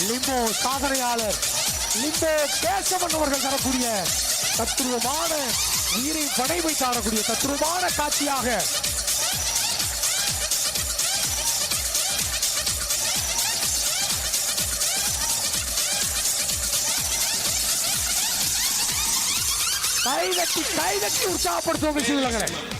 Limbo சாதனையாளர் limbo Kesavan அவர்கள் தரக்கூடிய தத்துருவமான உயிரை படை வைத்தாடக்கூடிய தத்துருவமான காட்சியாக கைதட்டி கைதட்டி உற்சாகப்படுத்துவோம் விஷயம்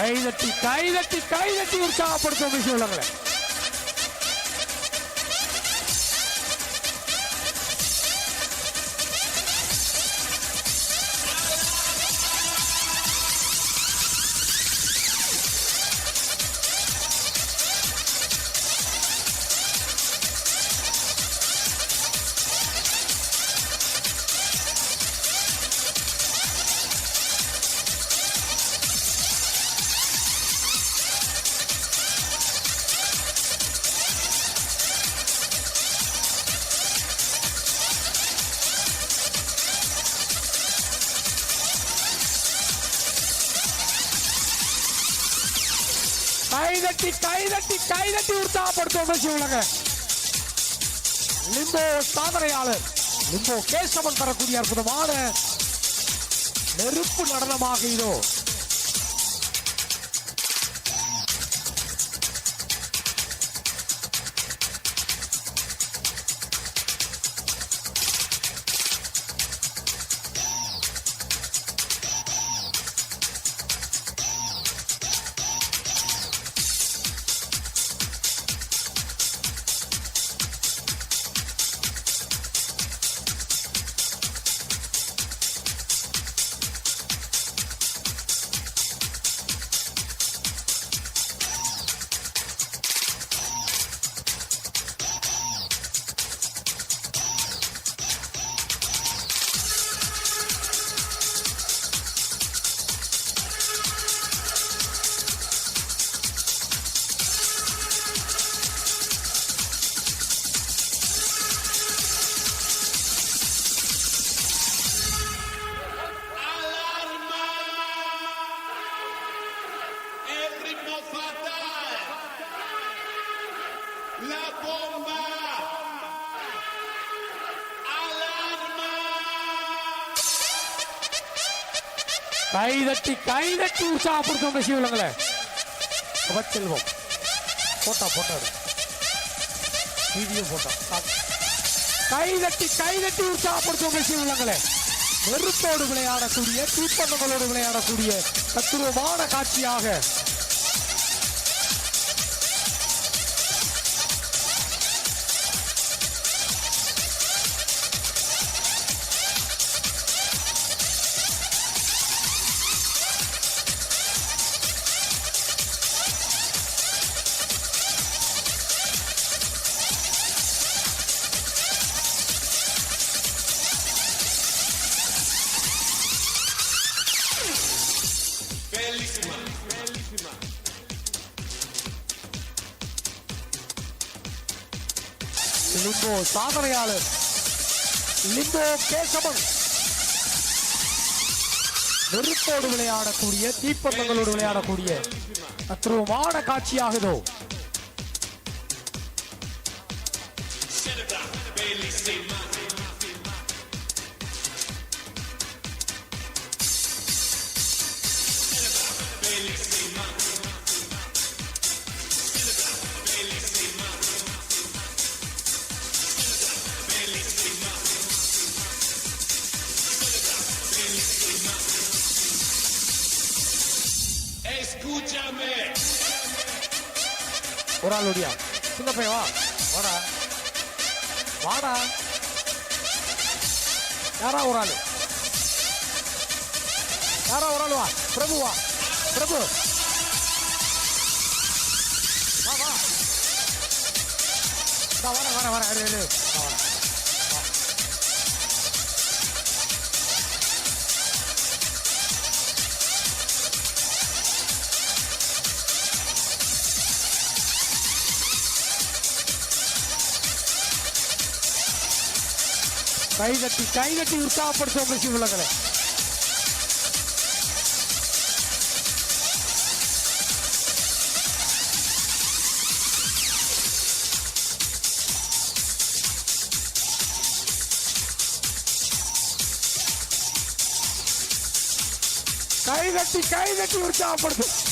கைதட்டி கைதட்டி கைதட்டி உற்சாகப்படுத்தும் விஷயம் விஷயங்களே கைதட்டி கைதட்டி கைதட்டி உற்சாகப்படுத்துவோம் விஷயங்களே லிம்போ சாதனையாளர் லிம்போ கேசவன் தரக்கூடிய அற்புதமான நெருப்பு நடனமாக இதோ. கைதட்டி கைதட்டி உற்சாகப்படுத்தும் விஷயங்களே செல்வம். போட்டா போட்டா எடு. வீடியோ போட்டா. கைதட்டி கைதட்டி உற்சாகப்படுத்தும் விஷயங்களே நெருப்போடு விளையாடக்கூடிய தீப்பந்தங்களோடு விளையாடக்கூடிய தத்துருவமான காட்சியாக இப்போ சாதனையாளர். லிம்போ கேசவன். நெருப்போடு விளையாடக்கூடிய தீப்பந்தங்களோடு விளையாடக்கூடிய அத்துருவமான காட்சியாகுதோ. ஒரு ஆள் ஒடியா சின்ன பையன் வா வாடா வாடா யாரா ஒரு ஆளு யாரா ஒரு ஆள் வா பிரபு வா பிரபு வா வா நான் வரேன் வரேன் வரேன் கை தட்டி கை தட்டி உற்சாகப்படுத்தும் பேசி உள்ளங்களே கை தட்டி கை தட்டி உற்சாகப்படுத்தும்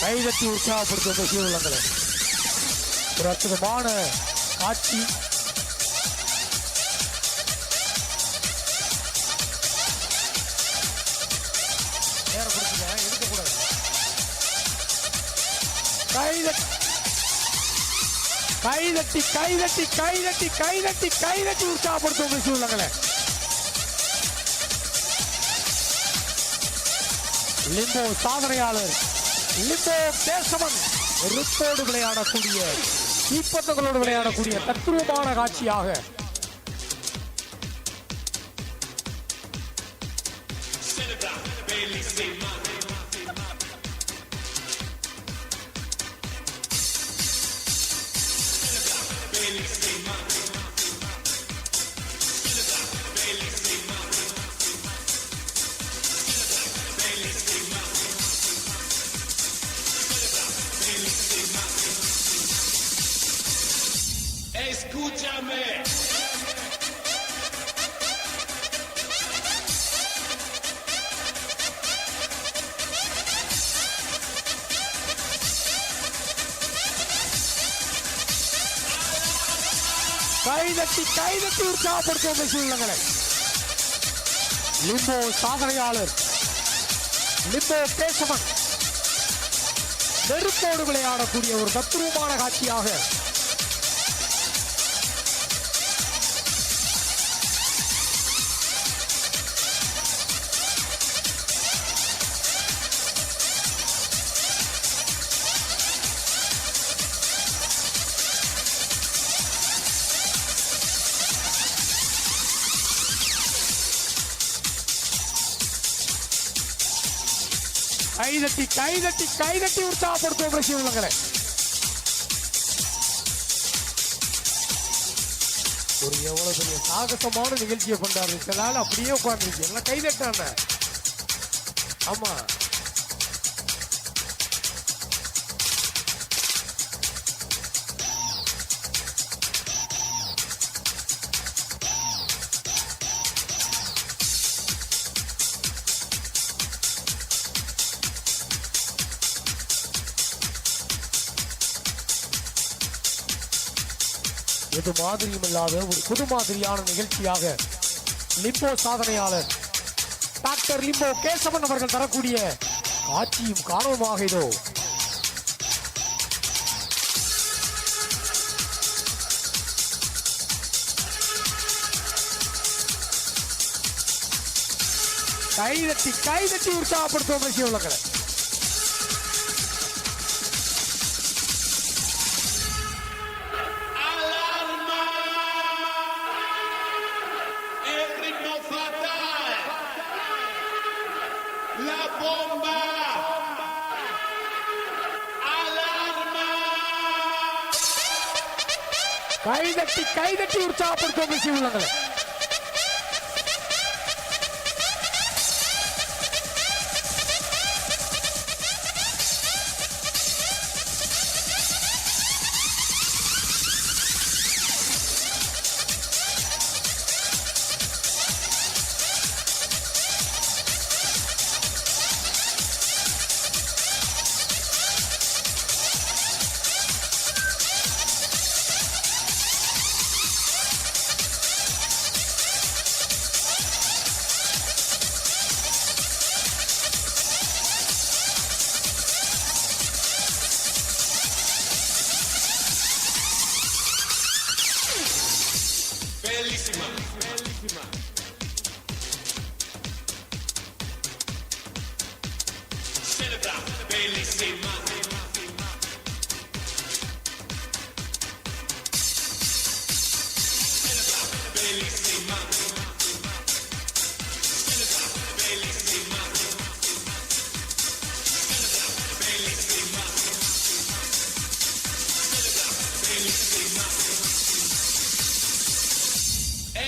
கைதட்டி உற்சாகப்படுத்தும் இந்த சீவுள்ளங்களை ஒரு அற்புதமான காட்சி. கைதட்டி கைதட்டி கைதட்டி கைதட்டி கைதட்டி உற்சாகப்படுத்தும் சூழ்நிலை லிம்போ சாதனையாளர். லிம்போ பேசவன் விளையாடக்கூடிய தீப்பந்தங்களோடு விளையாடக்கூடிய தத்துவமான காட்சியாக கைதட்டி கைதட்டி உற்சாகப்படுத்தும் சூழ்நிலை. லிம்போ சாதனையாளர். லிம்போ பேசவன் நெருப்போடு விளையாடக்கூடிய ஒரு தத்துவமான காட்சியாக கைதட்டி கைதட்டி கைதட்டி உற்சாகப்படுத்தும் பேசி உள்ளங்களே ஒரு எவ்வளவு பெரிய சாகசமான நிகழ்ச்சியை கொண்டாரு சில நாள் அப்படியே உட்காந்துருக்கு எல்லாம் கைதட்டான ஆமா. எது மாதிரியும் இல்லாத ஒரு புது மாதிரியான நிகழ்ச்சியாக லிம்போ சாதனையாளர் டாக்டர் லிம்போ கேசவன் அவர்கள் தரக்கூடிய ஆட்சியும் காணவுமாக இதோ. கைதட்டி கைதட்டி உற்சாகப்படுத்துவோம் விஷயம் உள்ளங்களை കൈതട്ടി കൈതട്ടി ഉത്സാഹപ്പെടുത്തുകയും ചെയ്യുള്ളൂ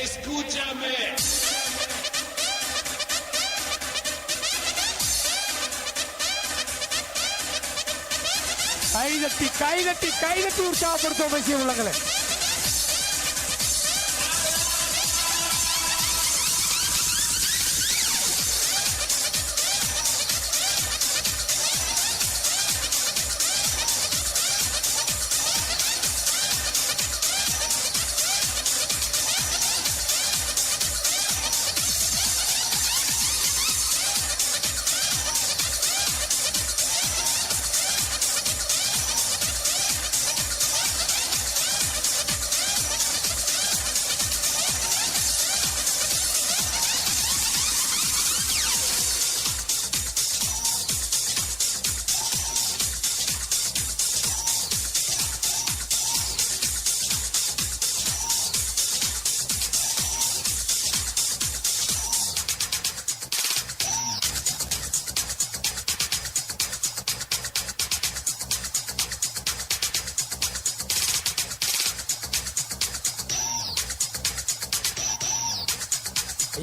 Escúchame. ಐದಟ್ಟಿ ಕೈಗಟ್ಟಿ ಕೈಗಟ್ಟಿ ಉತ್ಸಾಹ ಪಡ್ಕೋಬೇಕು ಇವ್ಲಗಳೇ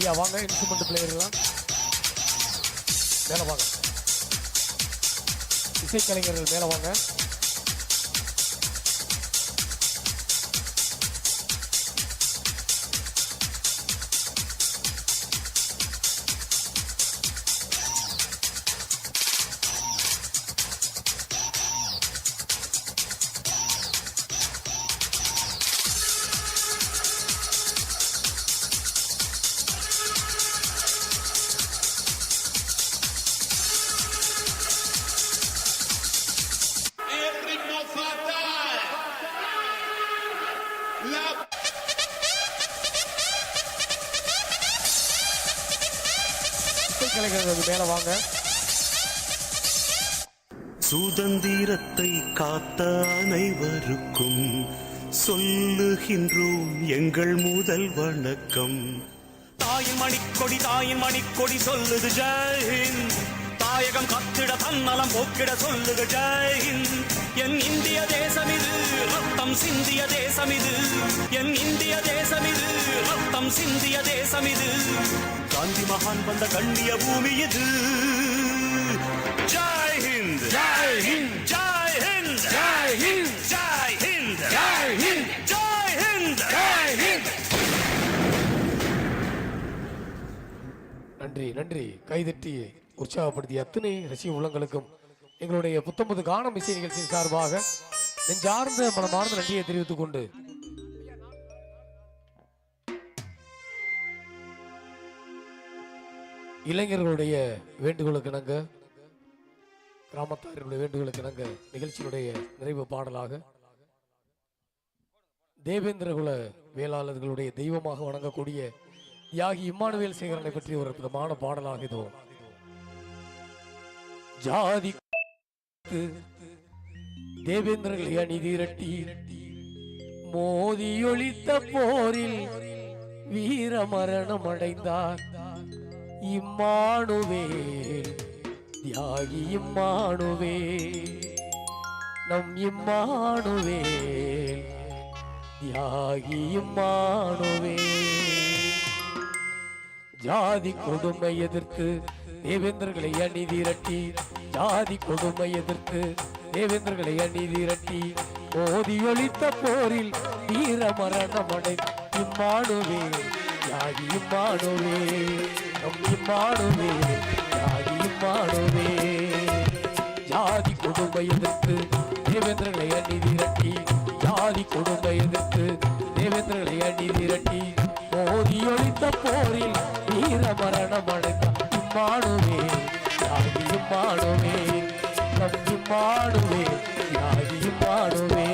ஐயா வாங்க இன்ஸ்ட்ருமெண்ட் பிளேயர்லாம் மேல வாங்க. இசைக்கலைஞர்கள் மேல வாங்க. இசைக்கலைஞர்கள் மேல வாங்க. சுதந்திரத்தை காத்த அனைவருக்கும் சொல்லுகின்றோம் எங்கள் முதல் வணக்கம். தாயின் மணிக்கொடி தாயின் மணிக்கொடி சொல்லுது ஜெயஹிந்த் தாயகம் கத்திட தன்னலம் போக்கிட சொல்லுது ஜெயஹிந்த் என் இந்திய தேசம் இது ரத்தம் சிந்திய தேசம் இது. என் இந்திய தேசம் இது ரத்தம் சிந்திய தேசம் இது. காந்தி மகான் வந்த கண்ணிய பூமி இது. ஜெய் ஹிந்த். ஜெய் ஹிந்த். ஜெய் ஹிந்த். ஜெய் ஹிந்த். ஜெய் ஹிந்த். ஜெய் ஹிந்த். ஜெய் ஹிந்த். ஜெய் ஹிந்த். நன்றி நன்றி. கைதட்டி உற்சாகப்படுத்திய அத்தனை ரசிக உள்ளங்களுக்கும் எங்களுடைய புத்தம்பது கானம் இசை நிகழ்ச்சியின் சார்பாக நெஞ்சார்ந்த மனமார்ந்த நன்றியை தெரிவித்துக் கொண்டு இளைஞர்களுடைய வேண்டுகோளுக்கு இணங்க கிராமத்தாரினுடைய வேண்டுகோளுக்கு இணங்க நிகழ்ச்சியினுடைய நிறைவு பாடலாக தேவேந்திரகுல வேளாளர்களுடைய தெய்வமாக வணங்கக்கூடிய தியாகி இம்மானுவேல் சேகரனை பற்றி ஒரு அற்புதமான பாடலாக இதோ. ஜாதி தேவேந்திரர்களை அநீதி இரட்டி மோதியொழித்த போரில் வீர மரணம் அடைந்தார். இம்மானுவேல் தியாகி இம்மானுவேல் நம் இம்மானுவேல் தியாகி மாணுவே ஜாதி கொடுமை எதிர்த்து தேவேந்திரர்களை அணி திரட்டி ஜாதி கொடுமை எதிர்த்து தேவேந்திரர்களை அணி திரட்டி மோதியொழித்த போரில் வீர மரணம் அடை இம்மானுவே யாகி இம்மானுவே நம் இம்மானுவே யாகி இம்மானுவே ஜாதி கொடுமை எதிர்த்து தேவேந்திரர்களை அணி திரட்டி ஜாதி கொடுமை எதிர்த்து தேவேந்திரர்களை அணி திரட்டி மோதி ஒழித்த போரில் வீர மரணம் அடைந்த இம்மானுவே ஜாதியும் இம்மானுவே நம்பி இம்மானுவே ஜாதியும் இம்மானுவே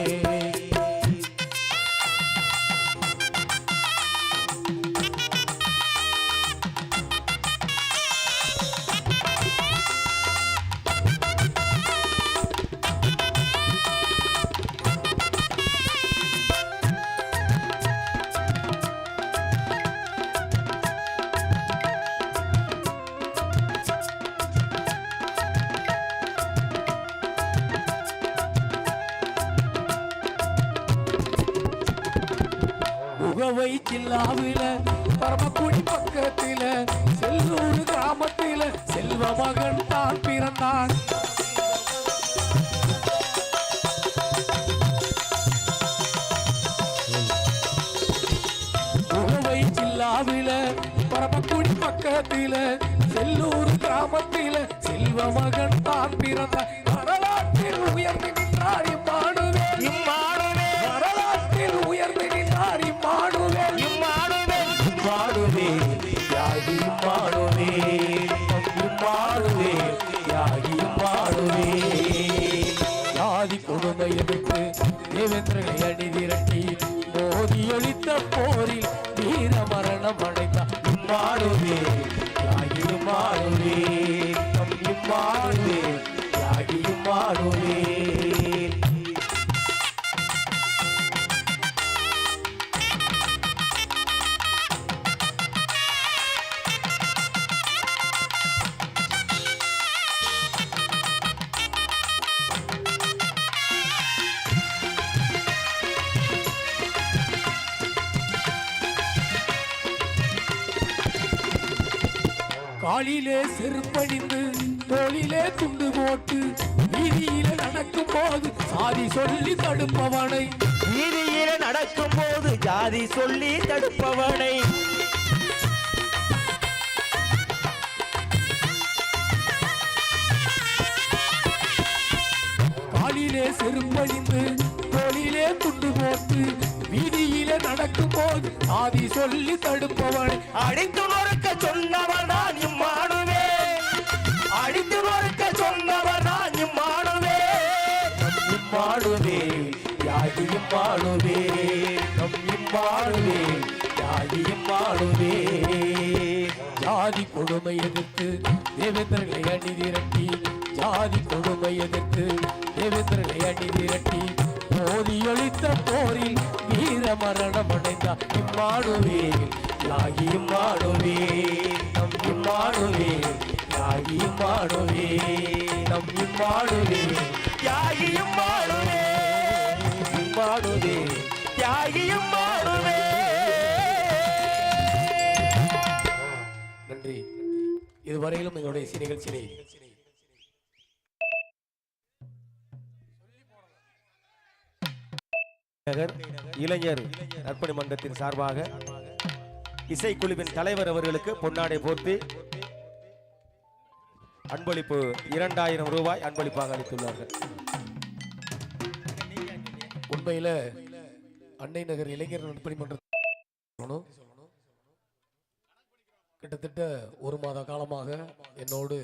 வரலாற்றில் உயர்ந்து நின்றார் இம்மானுவே இம்மானுவே வரலாற்றில் உயர்ந்து நின்றார் இம்மானுவே இம்மானுவே மாடுவே யாகி மாடுவே மாடுவே யாகி மாடுவே ஜாதி கொடுமை எதிர்த்து தேவேந்திரனை அணி திரட்டி மோதி ஒழித்த போரில் வீர மரணம் அடைந்தார். இம்மாடுவே யாகி மாடுவே காலிலே செருப்பணிந்து தோளிலே துண்டு போட்டு வீதியில நடக்கும் போது சாதி சொல்லி தடுப்பவனை. வீதியில நடக்கும் போது ஜாதி சொல்லி தடுப்பவனை. காலிலே செருப்பணிந்து தோளிலே துண்டு போட்டு வீதியில நடக்கும் போது சாதி சொல்லி தடுப்பவனை. அடித்து நொறுக்க சொன்னவர் தான் இம்மானுவே. அடித்து நொறுக்க சொன்னவர் தான் இம்மானுவே இம்மாடுவே யாகி இம்மாடுவே நம் இம்மாடுவே யாகி இம்மாடுவே ஜாதி கொடுமை எதிர்த்து தேவேந்திரர்களை அணி திரட்டி ஜாதி கொடுமை எதிர்த்து தேவேந்திரர்களை அணி திரட்டி மோதி ஒழித்த போரில் வீர மரணம் அடைந்தார் இம்மாடுவே யாகி இம்மாடுவே நம் இம்மாடுவே யாகி இம்மாடுவே நம் இம்மாடுவே தியாகியும் மாடுவே இம்மாடுவே தியாகியும் மாடுவே நன்றி இதுவரையிலும் எங்களுடைய நிகழ்ச்சியை நகர் இளைஞர் நற்பணி மன்றத்தின் சார்பாக இசைக்குழுவின் தலைவர் அவர்களுக்கு பொன்னாடை போர்த்தி அன்பளிப்பு இரண்டாயிரம் ரூபாய் அன்பளிப்பாக அளித்துள்ளார்கள். உண்மையில அன்னை நகர் இளைஞர் நற்பணி மன்றம் கிட்டத்தட்ட ஒரு மாத காலமாக என்னோடு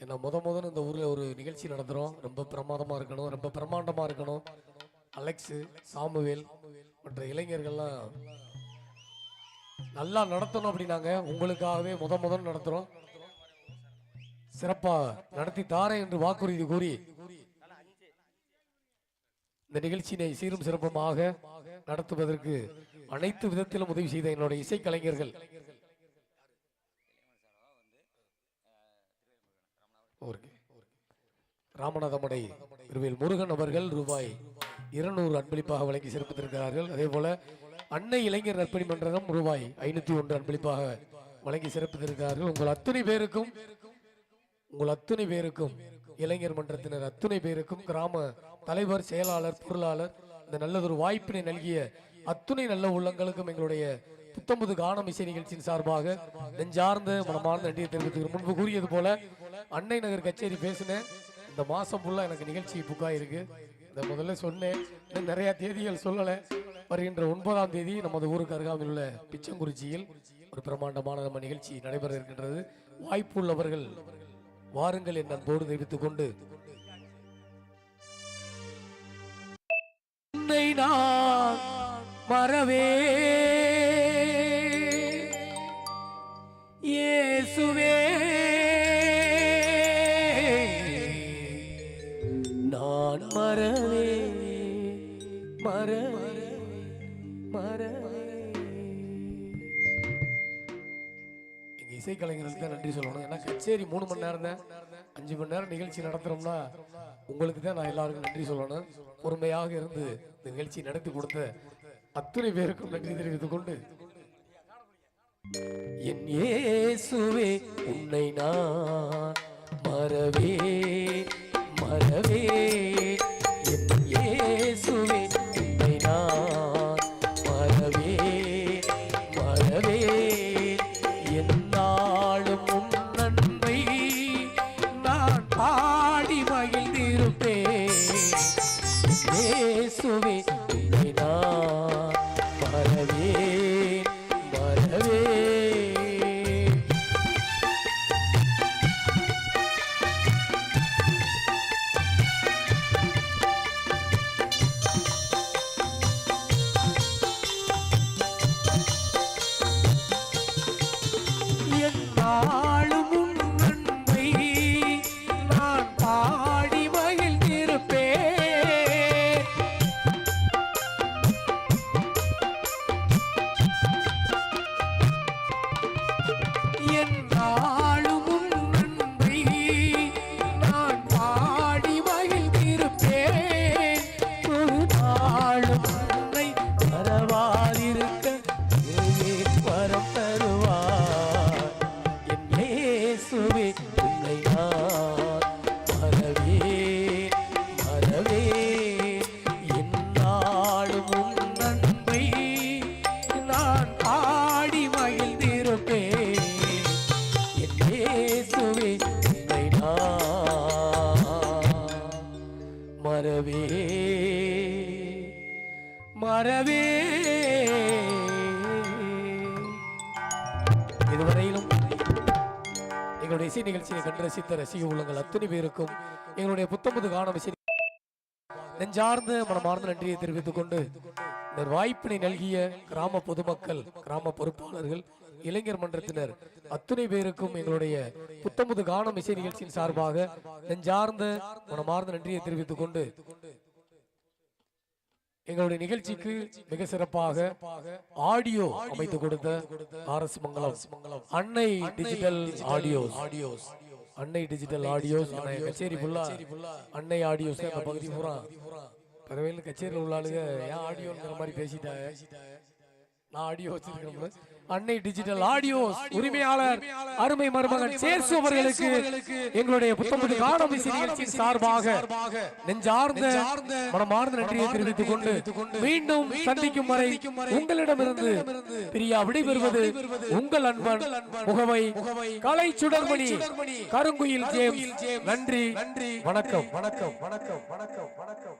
என்ன முத முதன் இந்த ஊரில் ஒரு நிகழ்ச்சி நடத்துறோம். ரொம்ப பிரமாதமா இருக்கணும் ரொம்ப பிரமாண்டமா இருக்கணும். அலெக்ஸு சாமுவேல் மற்ற இளைஞர்கள்லாம் நல்லா நடத்தணும் அப்படின்னாங்க. உங்களுக்காகவே முத முதல் நடத்துகிறோம் சிறப்பாக நடத்தி தாரேன் என்று வாக்குறுதி கூறி இந்த நிகழ்ச்சியினை சீரும் சிறப்புமாக நடத்துவதற்கு அனைத்து விதத்திலும் உதவி செய்த என்னுடைய இசைக்கலைஞர்கள் ஓகே. ராமநாதமடை இருவேல் முருகன் அவர்கள் ரூபாய் இருநூறு அன்பளிப்பாக வழங்கி சிறப்பித்திருக்கிறார்கள். அதே போல அன்னை இளைஞர் நற்பணி மன்றகம் ரூபாய் ஐநூத்தி ஒன்று அன்பளிப்பாக வழங்கி சிறப்பித்திருக்கிறார்கள். உங்கள் அத்தனை பேருக்கும் உங்கள் அத்துணை பேருக்கும் இளைஞர் மன்றத்தினர் அத்துணை பேருக்கும் கிராம தலைவர் செயலாளர் பொருளாளர் இந்த நல்லதொரு வாய்ப்பினை நல்கிய அத்துணை நல்ல உள்ளங்களுக்கும் எங்களுடைய புத்தம்பது கானம் இசை நிகழ்ச்சியின் சார்பாக நெஞ்சார்ந்த மனமார்ந்த நன்றியை தெரிவித்துக்கிறோம் முன்பு கூறியது போல அன்னை நகர் கச்சேரி பேசினேன் இந்த மாசம் ஃபுல்லா எனக்கு நிகழ்ச்சி புக்காயிருக்கு இந்த முதல்ல சொன்னேன். நிறைய தேதிகள் சொல்லலை. வருகின்ற ஒன்பதாம் தேதி நமது ஊருக்கு அருகாமையில் உள்ள பிச்சங்குறிச்சியில் ஒரு பிரம்மாண்டமான நம்ம நிகழ்ச்சி நடைபெற இருக்கின்றது. வாய்ப்பு உள்ளவர்கள் வாருங்கள் என் அன்போடு தெரிவித்துக் கொண்டு. உன்னை நான் மறவே. ஏசுவே எங்க இசைக்கலைஞர்களுக்கு தான் நன்றி சொல்லணும். ஏன்னா கச்சேரி மூணு மணி நேரம் தான். அஞ்சு மணி நேரம் நிகழ்ச்சி நடத்துறோம்னா உங்களுக்கு தான் நான் எல்லாருக்கும் நன்றி சொல்லணும். பொறுமையாக இருந்து இந்த நிகழ்ச்சி நடத்தி கொடுத்த அத்துணை பேருக்கும் நன்றி தெரிவித்துக் கொண்டு என் இயேசுவே உன்னை நான் மறவே மறவே. ரசித்த ரசிக உள்ளங்கள் அத்தனை பேருக்கும் எங்களுடைய புத்தம்பது காணும் இசை நெஞ்சார்ந்த மனமார்ந்த நன்றியை தெரிவித்துக் கொண்டு இந்த வாய்ப்பினை நல்கிய கிராம பொதுமக்கள் கிராம பொறுப்பாளர்கள் இளைஞர் மன்றத்தினர் அத்துணை பேருக்கும் எங்களுடைய புத்தம்புது கானம் இசை நிகழ்ச்சியின் சார்பாக நெஞ்சார்ந்த மனமார்ந்த நன்றியை தெரிவித்துக் கொண்டு எங்களுடைய நிகழ்ச்சிக்கு மிக சிறப்பாக ஆடியோ அமைத்து கொடுத்த R S Mangalam Annai digital audios audios. Annai digital audios கச்சேரி ஃபுல்லா அன்னை ஆடியோஸ் அந்த பகுதி பூரா. பரவாயில்ல கச்சேரியில் உள்ள ஆளுங்க ஏன் ஆடியோங்கிற மாதிரி பேசிட்டாங்க நான் ஆடியோ வச்சிருக்கிறேன் அன்னை டிஜிட்டல் ஆடியோ உரிமையாளர் அருமை மருமகன் சேசு அவர்களுக்கு எங்களுடைய புத்தம்பது காணும் நிகழ்ச்சியின் சார்பாக நெஞ்சார்ந்த மனமார்ந்த நன்றியை தெரிவித்துக் கொண்டு மீண்டும் சந்திக்கும் வரை உங்களிடமிருந்து பிரியா விடைபெறுவது உங்கள் அன்பன் முகவை கலை சுடர்மணி கருங்குயில் ஜேம்ஸ். நன்றி. வணக்கம். வணக்கம். வணக்கம். வணக்கம். வணக்கம்.